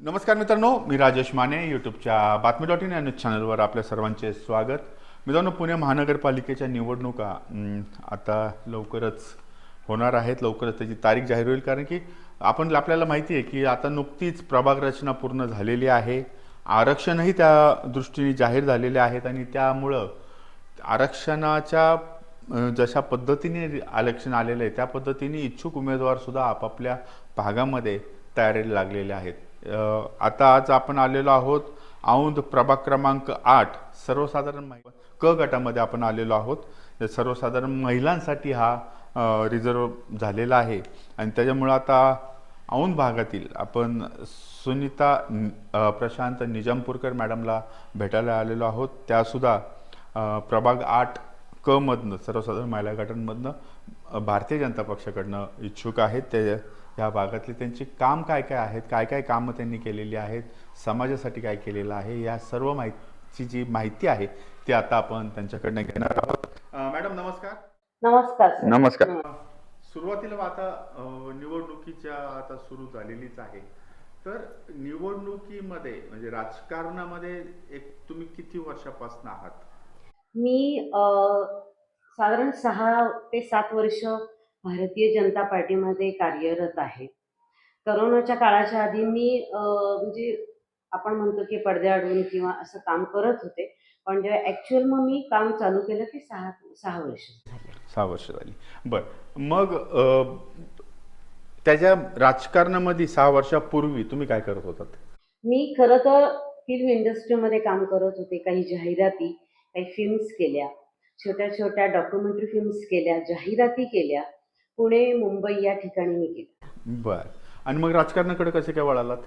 नमस्कार मित्रांनो मी राजेश माने यूट्यूबच्या बातमी डॉट इन या न्यूज चॅनलवर आपल्या सर्वांचे स्वागत. मित्रांनो पुणे महानगरपालिकेच्या निवडणुका आता लवकरच होणार आहेत. लवकरच त्याची तारीख जाहीर होईल कारण की आपण आपल्याला माहिती आहे की आता नुकतीच प्रभाग रचना पूर्ण झालेली आहे. आरक्षणही त्या दृष्टीने जाहीर झालेले आहेत आणि त्यामुळं आरक्षणाच्या जशा पद्धतीने आरक्षण आलेलं आहे त्या पद्धतीने इच्छुक उमेदवारसुद्धा आपापल्या भागामध्ये तयारीला लागलेले आहेत. आता आज आपण आलेलो आहोत औंध प्रभाग क्रमांक आठ सर्वसाधारण महि- क गटामध्ये आपण आलेलो आहोत. सर्वसाधारण महिलांसाठी हा रिझर्व झालेला आहे. आणि त्याच्यामुळं आता औंध भागातील आपण सुनीता प्रशांत निजामपूरकर मॅडमला भेटायला आलेलो आहोत. त्यासुद्धा प्रभाग आठ कमधनं सर्वसाधारण महिला गटांमधनं भारतीय जनता पक्षाकडनं इच्छुक आहेत. ते ह्या भागातले त्यांची काम काय काय आहेत काय काय कामं त्यांनी केलेली आहेत समाजासाठी काय केलेलं आहे या सर्व माहितीची जी माहिती आहे ती आता आपण त्यांच्याकडनं घेणार आहोत. मॅडम नमस्कार. नमस्कार. नमस्कार. सुरुवातीला आता निवडणुकीच्या आता सुरू झालेलीच आहे. तर निवडणुकीमध्ये म्हणजे राजकारणामध्ये एक तुम्ही किती वर्षापासून आहात? मी साधारण सहा ते सात वर्ष भारतीय जनता पार्टीमध्ये कार्यरत आहे. करोनाच्या काळाच्या आधी मी म्हणजे आपण म्हणतो की पडद्याआडून किंवा असं काम करत होते. पण जेव्हा ॲक्च्युअल मग मी काम चालू केलं ते सहा सहा वर्ष झाले. सहा वर्ष झाली. बर. मग त्याच्या राजकारणामध्ये सहा वर्षापूर्वी तुम्ही काय करत होतात? मी खरं तर फिल्म इंडस्ट्रीमध्ये काम करत होते. काही जाहिराती काही फिल्म्स केल्या. छोट्या छोट्या डॉक्युमेंटरी फिल्म्स केल्या जाहिराती केल्या. पुणे मुंबई या ठिकाणी मी केल्या बर. आणि मग राजकारणाकडे कसे काय वळालात?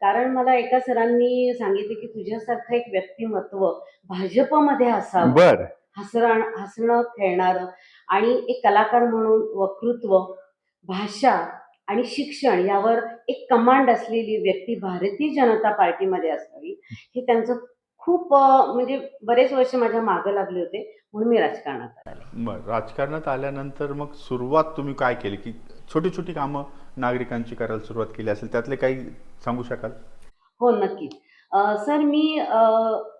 कारण मला एका सरांनी सांगितले की तुझ्यासारखं एक व्यक्तिमत्व भाजपमध्ये असावं. बर. हसरण हसणं खेळणारं आणि एक कलाकार म्हणून वक्तृत्व भाषा आणि शिक्षण यावर एक कमांड असलेली व्यक्ती भारतीय जनता पार्टीमध्ये असावी हे त्यांचं खूप म्हणजे बरेच वर्ष माझ्या मागं लागले होते. म्हणून मी राजकारणात आले. बर राजकारणात आल्यानंतर मग सुरुवात तुम्ही काय केली? की छोटी छोटी कामं नागरिकांची करायला सुरुवात केली असेल त्यातले काही सांगू शकाल? हो नक्कीच. अं, सर मी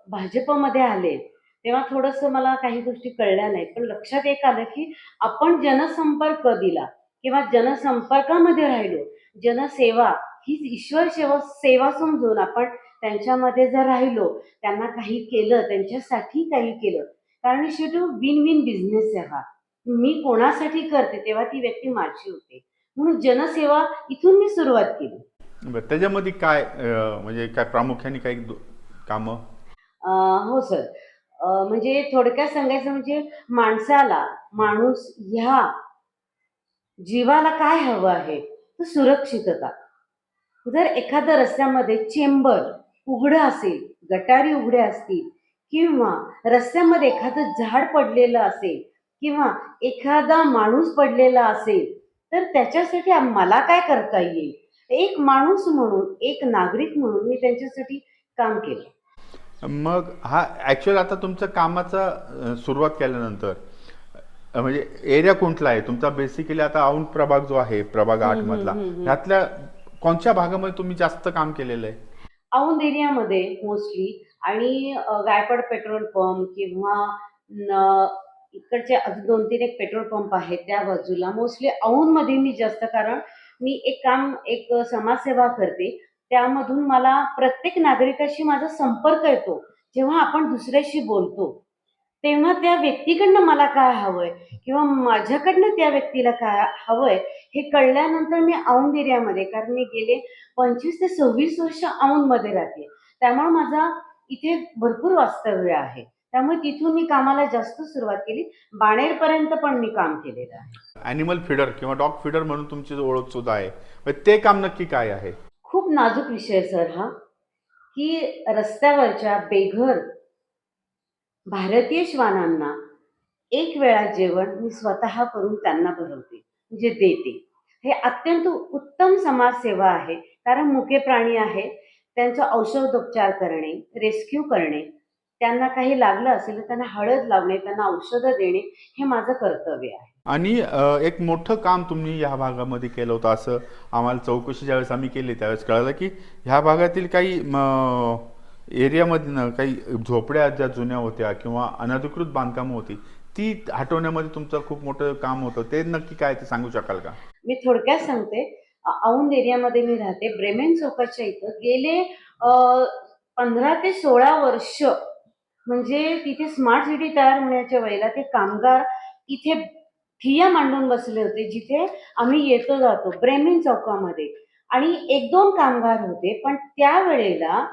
भाजपमध्ये आले तेव्हा थोडंसं मला काही गोष्टी कळल्या नाहीत पण लक्षात एक आलं की आपण जनसंपर्क दिला किंवा जनसंपर्कामध्ये राहिलो. जनसेवा हीच ईश्वर सेवा सेवा समजून आपण त्यांच्यामध्ये जर राहिलो त्यांना काही केलं त्यांच्यासाठी काही केलं कारण शेवटी विन विन बिझनेस आहे हा. मी कोणासाठी करते तेव्हा ती व्यक्ती माझी होते. म्हणून जनसेवा इथून मी सुरुवात केली. त्याच्यामध्ये काय म्हणजे काय प्रामुख्याने काही कामं? हो सर म्हणजे थोडक्यात सांगायचं म्हणजे माणसाला माणूस ह्या जीवाला काय हवं आहे? तर सुरक्षितता. जर एखाद्या रस्त्यामध्ये चेंबर उघडं असेल गटारी उघड्या असतील किंवा रस्त्यामध्ये एखादं झाड पडलेलं असेल किंवा एखादा माणूस पडलेला असेल तर त्याच्यासाठी मला काय करता येईल? एक माणूस म्हणून एक नागरिक म्हणून मी त्यांच्यासाठी काम केलं. मग हा ॲक्च्युअल आता तुमचं कामाचा सुरुवात केल्यानंतर म्हणजे एरिया कुठला आहे? तुमचा बेसिकली आता औंध प्रभाग जो आहे प्रभाग आठ मधला. ह्यातल्या कोणत्या भागामध्ये तुम्ही जास्त काम केलेलं आहे? औंध एरियामध्ये मोस्टली आणि गायकवाड गायपाड पेट्रोल पंप किंवा इकडचे अजून दोन तीन एक पेट्रोल पंप आहेत त्या बाजूला. मोस्टली औंधमध्ये मी जास्त कारण मी एक काम एक समाजसेवा करते. त्यामधून मला प्रत्येक नागरिकाशी माझा संपर्क येतो. जेव्हा आपण दुसऱ्याशी बोलतो तेव्हा त्या व्यक्तीकडनं मला काय हवंय किंवा माझ्याकडनं त्या व्यक्तीला काय हवंय हे कळल्यानंतर मी औंध एरियामध्ये कारण मी गेले पंचवीस ते सव्वीस वर्ष औंधमध्ये राहते. त्यामुळे माझा इथे भरपूर वास्तव्य आहे. त्यामुळे तिथून मी कामाला जास्त सुरुवात केली. बाणेरपर्यंत पण मी काम केलेलं आहे. ॲनिमल फिडर किंवा डॉग फिडर म्हणून तुमची ओळख सुद्धा आहे ते काम नक्की काय आहे? खूप नाजूक विषय सर हा की रस्त्यावरच्या बेघर भारतीय श्वानांना एक वेळा जेवण मी स्वतः करून त्यांना भरवते म्हणजे देते. हे अत्यंत उत्तम समाजसेवा आहे कारण मुके प्राणी आहे त्यांचा औषधोपचार करणे रेस्क्यू करणे त्यांना काही लागलं असेल तर त्यांना हळद लावणे त्यांना औषधं देणे हे माझं कर्तव्य आहे. आणि एक मोठं काम तुम्ही ह्या भागामध्ये केलं होतं असं आम्हाला चौकशी ज्यावेळेस आम्ही केली त्यावेळेस कळालं की ह्या भागातील काही म, एरियामधनं काही झोपड्या ज्या जुन्या होत्या किंवा अनधिकृत बांधकामं होती ती हटवण्यामध्ये तुमचं खूप मोठं काम होतं. ते नक्की काय ते सांगू शकाल का? मी थोडक्यात सांगते औंध एरियामध्ये मी राहते. ब्रेमेन चौकाच्या इथं गेले पंधरा ते सोळा वर्ष म्हणजे तिथे स्मार्ट सिटी तयार होण्याच्या वेळेला ते कामगार इथे ठिया मांडून बसले होते जिथे आम्ही येतो जातो ब्रेमेन चौकामध्ये. आणि एक दोन कामगार होते पण त्यावेळेला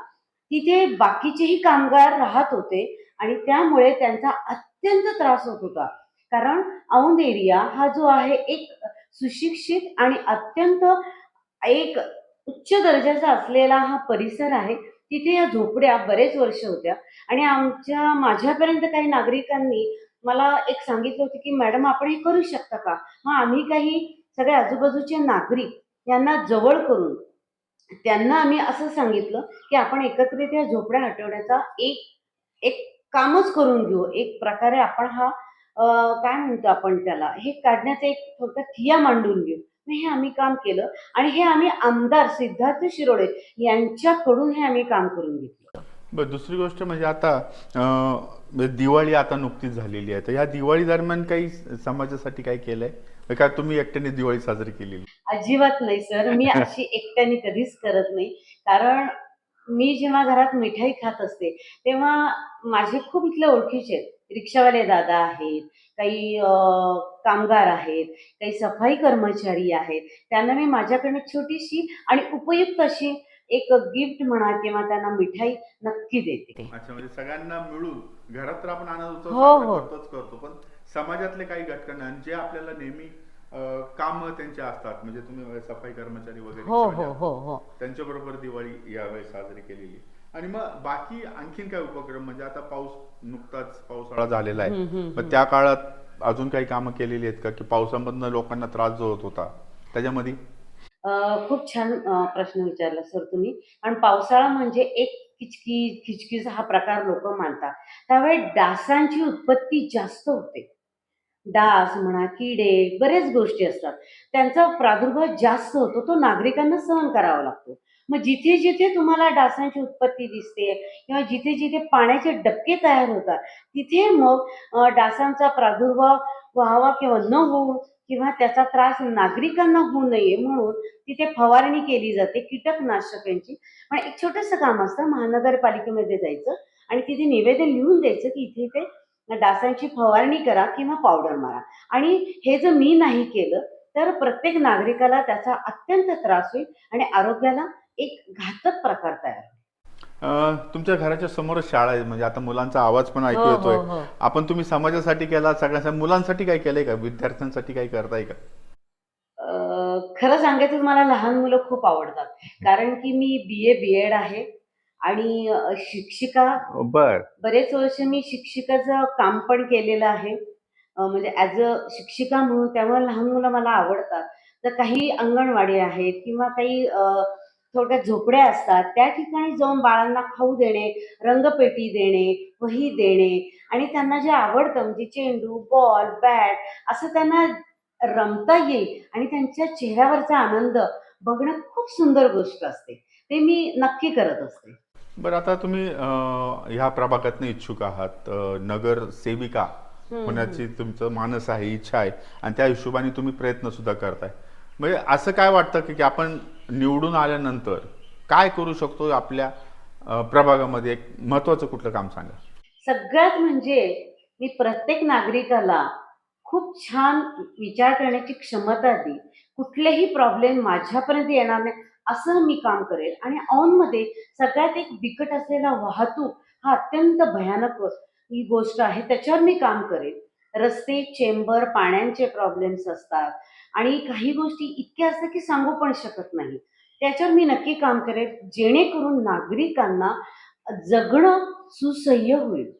तिथे बाकीचेही कामगार राहत होते आणि त्यामुळे त्यांचा अत्यंत त्रास होत होता. कारण औंध एरिया हा जो आहे एक सुशिक्षित आणि अत्यंत एक उच्च दर्जाचा असलेला हा परिसर आहे. तिथे या झोपड्या बरेच वर्ष होत्या. आणि आमच्या माझ्यापर्यंत काही नागरिकांनी मला एक सांगितलं होतं की मॅडम आपण हे करू शकता का? मग आम्ही काही सगळे आजूबाजूचे नागरिक यांना जवळ करून त्यांना आम्ही असं सांगितलं की आपण एकत्रित या झोपड्या हटवण्याचा एक एक कामच करून घेऊ. एक प्रकारे आपण हा काय म्हणतो आपण त्याला? हे काढण्याचा एक थोडक्यात ठिया मांडून घेऊ. हे आम्ही काम केलं आणि हे आम्ही आमदार सिद्धार्थ शिरोडे यांच्याकडून हे आम्ही काम करून घेतलं. बरं दुसरी गोष्ट म्हणजे आता म्हणजे दिवाळी आता नुकतीच झालेली आहे. तर ह्या दिवाळी दरम्यान काही समाजासाठी काय केलंय? का काय तुम्ही एकट्याने दिवाळी साजरी केलेली? अजिबात नाही सर. मी अशी एकट्याने कधीच करत नाही. कारण मी जेव्हा घरात मिठाई खात असते तेव्हा माझे खूप इथले ओळखीचे आहेत रिक्षावाले दादा आहेत काही कामगार आहेत काही सफाई कर्मचारी आहेत त्यांना मी माझ्याकडनं छोटीशी आणि उपयुक्त अशी एक गिफ्ट म्हणा किंवा त्यांना मिठाई नक्की देते अच्छा म्हणजे सगळ्यांना मिळून घरात तर आपण आनंद हो, हो. करतोच करतो पण समाजातले काही घटकांना आणि जे आपल्याला नेहमी काम त्यांचे असतात. म्हणजे तुम्ही सफाई कर्मचारी वगैरे हो हो ज्या- हो हो. त्यांच्याबरोबर दिवाळी यावेळेस साजरी केलेली. आणि मग बाकी आणखीन काय उपक्रम? म्हणजे आता पाऊस नुकताच पावसाळा झालेला आहे. त्या काळात अजून काही कामं केलेली आहेत का? की पावसामधनं लोकांना त्रास जो होत होता त्याच्यामध्ये? अ, खूप छान प्रश्न विचारला सर तुम्ही. आणि पावसाळा म्हणजे एक किचकी खिचकीचा हा प्रकार लोक मानतात. त्यावेळी डासांची उत्पत्ती जास्त होते. डास म्हणा किडे बरेच गोष्टी असतात. त्यांचा प्रादुर्भाव जास्त होतो तो नागरिकांना सहन करावा लागतो. मग जिथे जिथे तुम्हाला डासांची उत्पत्ती दिसते किंवा जिथे जिथे पाण्याचे डबके तयार होतात तिथे मग डासांचा प्रादुर्भाव व्हावा किंवा न होऊ किंवा त्याचा त्रास नागरिकांना होऊ नये म्हणून तिथे फवारणी केली जाते कीटकनाशकांची. पण एक छोटंसं काम असतं महानगरपालिकेमध्ये जायचं आणि तिथे निवेदन लिहून द्यायचं की इथे इथे डासांची फवारणी करा किंवा पावडर मारा. आणि हे जर मी नाही केलं तर प्रत्येक नागरिकाला त्याचा अत्यंत त्रास होईल आणि आरोग्याला एक घातक प्रकार तयार होईल. अं, तुमच्या घराच्या समोरच शाळा आहे म्हणजे आता मुलांचा आवाज पण ऐकू हो, हो, येतोय. हो. आपण तुम्ही समाजासाठी केला सगळ्या मुलांसाठी काय केलंय का? विद्यार्थ्यांसाठी काही करताय का? अं, खरं सांगायचं तर मला लहान मुलं खूप आवडतात. कारण की मी बी ए बी एड आहे. आणि शिक्षिका बर. बरेच वर्ष मी शिक्षिकाचं काम पण केलेलं आहे. म्हणजे ॲज अ शिक्षिका म्हणून त्यामुळे लहान मुलं मला आवडतात. तर काही अंगणवाडी आहेत किंवा काही अं, थोडक्यात झोपड्या असतात त्या ठिकाणी जाऊन बाळांना खाऊ देणे रंगपेटी देणे वही देणे आणि त्यांना जे आवडतं म्हणजे चेंडू बॉल बॅट असं त्यांना रमता येईल आणि त्यांच्या चेहऱ्यावरचा आनंद बघणं खूप सुंदर गोष्ट असते. ते मी नक्की करत असते. बरं आता तुम्ही अं, ह्या प्रभागातनं इच्छुक आहात. अं, नगर सेविका होण्याची तुमचं मानस आहे इच्छा आहे आणि त्या हिशोबाने तुम्ही प्रयत्न सुद्धा करताय. म्हणजे असं काय वाटतं की की आपण निवडून आल्यानंतर काय करू शकतो आपल्या अं, प्रभागामध्ये? एक महत्वाचं कुठलं काम सांगा. सगळ्यात म्हणजे मी प्रत्येक नागरिकाला खूप छान विचार करण्याची क्षमता दी. कुठलेही प्रॉब्लेम माझ्यापर्यंत येणार नाही असं मी काम करेल. आणि ऑनमध्ये सगळ्यात एक बिकट असलेला वाहतूक हा अत्यंत भयानक ही गोष्ट आहे. त्याच्यावर मी काम करेल. रस्ते चेंबर पाण्यांचे प्रॉब्लेम्स असतात. आणि काही गोष्टी इतक्या असतात की सांगू पण शकत नाही. त्याच्यावर मी नक्की काम करेल. जेणेकरून नागरिकांना जगणं सुसह्य होईल.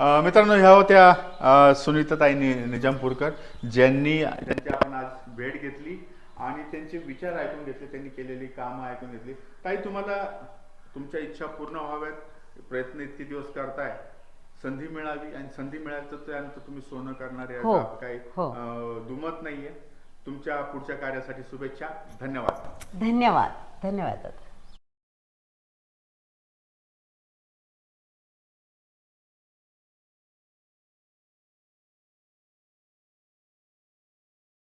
मित्रांनो ह्या होत्या सुनीताताई नि निजामपूरकर ज्यांनी ज्यांची आपण आज भेट घेतली आणि त्यांचे विचार ऐकून घेतले त्यांनी केलेली कामं ऐकून घेतली. ताई तुम्हाला तुमच्या इच्छा पूर्ण व्हाव्यात. प्रयत्न इतके दिवस करताय. संधी मिळावी आणि संधी मिळाली तर त्यानंतर तुम्ही सोनं करणार हो, काही हो. दुमत नाहीये. तुमच्या पुढच्या कार्यासाठी शुभेच्छा. धन्यवाद. धन्यवाद. धन्यवाद.